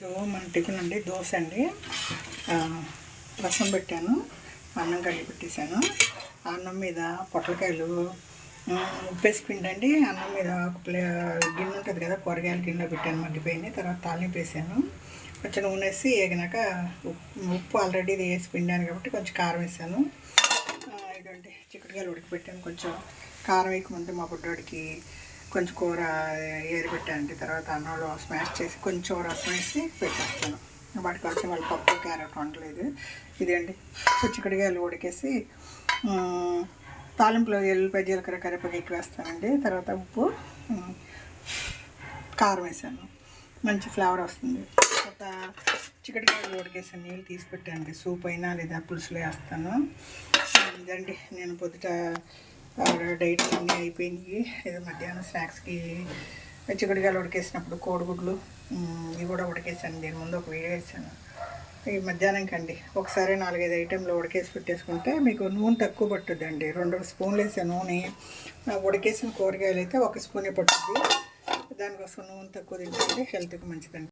So మన tiffin అండి దోశ అండి. రసం పెట్టాను అన్నం కడిగి పెట్టేశాను. అన్నం మీద పొట్లకాయలు ఉమ్, ఉప్పేసి పిండండి. అన్నం మీద ఒక ప్లే గిన్నె ఉంటుంది కదా కూరగాయల గిన్నె పెట్టాను మగ్గిపోయింది తర్వాత తాలింపు వేసాను. కొంచెం నూనె వేసి వేగినాక ఉప్పు ఉప్పు ఆల్రెడీ ఇది వేసి పిండాను కాబట్టి కొంచెం కారం వేసాను. ఆ, ఇదండి చిక్కుడుకాయలు పెట్టాను కొంచెం కారం వేయకముందు మా బుడ్డోడికి కొంచెం కూర ఏరి పెట్టానండి తర్వాత అన్నంలో స్మాష్ చేసి కొంచెం రసం వేసి పెట్టేస్తాను. వాటికి కొంచెం వాళ్ళు పప్పు క్యారెట్ వండలేదు ఇదండి పుచ్చికడిగాయలు ఉడికేసి తాలింపులో ఎల్లిపాయ జీలకర్ర కరివేపాకు ఎక్కువ వేస్తానండి. తర్వాత ఉప్పు కారం వేసాను. మంచి ఫ్లేవర్ వస్తుంది. తర్వాత చికెన్ ఉడికేసి నీళ్ళు తీసి పెట్టండి సూప్ అయినా లేదా పులుసులో వేస్తాను. ఇదండి. నేను పొద్దుట డైట్ అన్నీ అయిపోయినాయి. ఏదో మధ్యాహ్నం స్నాక్స్కి చిక్కుడుకాయలు ఉడికేసినప్పుడు కోడిగుడ్లు ఇవి కూడా ఉడికేసాను. దీని ముందు ఒక వీడియో వేసాను. ఈ మధ్యాహ్నంకి అండి ఒకసారి నాలుగైదు ఐటెంలు ఉడికేసి పెట్టేసుకుంటే మీకు నూనె తక్కువ పట్టుద్దండి. రెండు స్పూన్లు వేసే నూనె ఉడికేసిన కూరగాయలు అయితే ఒక స్పూనే పట్టుద్ది. దానికోసం నూనె తక్కువ తింటే హెల్త్కి మంచిదండి.